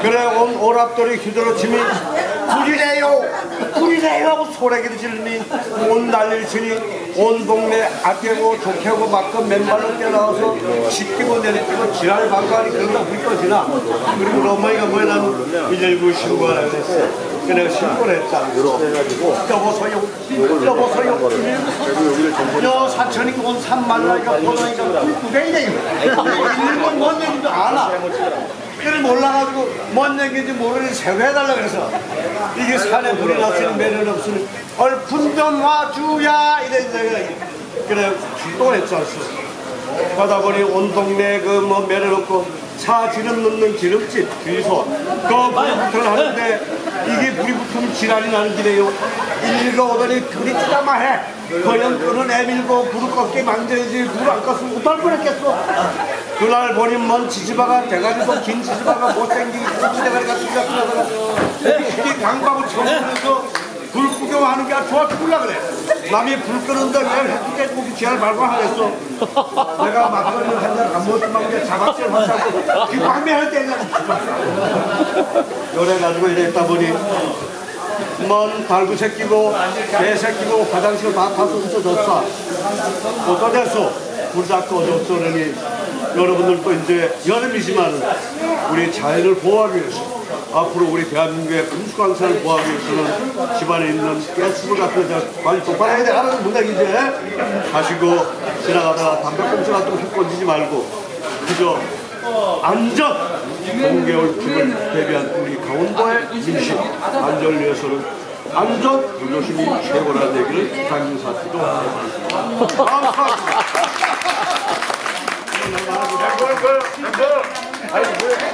그래 온 오랍돌이 휘둘러 치니 불이래요 불이래요 하고 소리를 지르니 온 난리를 치니 온 동네 아끼고 좋게고 막그 맨발로 뛰어나와서 씻기고 내리고 지랄 방가하니 그런 거 불꺼지나 그리고 우리 어머니가 뭐야 나는 119 신고하라 그랬어 그래 신고를 했잖아 그래가지고 여보세요 여보세요 여 사천이 온 산말라니까 보다니까 불구경이네 일본 뭔 얘기도 알아 그걸 몰라가지고 뭔 얘기인지 모르니 세회해달라 그래서 이게 산에 불이 났으니 매는 없으니 얼픈 좀 와주야 이래 그래. 출동을 했지 않습니까 가다 보니 온 동네 그뭐 매를 넣고 차 기름 넣는 기름집 주유소 그 불이 붙을 하는데 이게 불이 붙으면 지랄이 나는 길이에요. 일일가 오더니 불이 찌다마해. 그냥 끄는 애밀고 불을 껐게 만져야지 불안 껐으면 어떨 뻔했겠어 그날 보니 먼 지지바가 대가리도 긴 지지바가 못생기게 꼬치 대가리 같은 게 앞에다가 이게 강박을 쳐면서 불 구경하는 게 좋아 죽을라 그래. 남이 불 끄는데 왜 햇빛에 고기 지랄 말고 하겠어. 내가 막걸리 한잔 안 먹었지만 이제 자박질 한다고 귀광매 할 때는 그래가지고 이랬다 보니 먼 달구 새끼고 개 새끼고 화장실 다 타서 웃어졌어. 어떠됐어? 불 잡고 그러니 여러분들도 이제 여름이지만 우리 자연을 보호하기 위해서 앞으로 우리 대한민국의 금수강산을 보호하기 위해서는 집안에 있는 가스불 같은 거 많이 똑바로 해야 돼. 하는 문장 이제. 하시고 지나가다가 담배꽁초 같은 거휙 던지지 말고 그저 안전 동계올 춤을 대비한 우리 강원도의 민심 안전을 위해서는 안전 조심이 최고라는 얘기를 강인사씨도 해봤습니다. Bravo, bravo. Allez,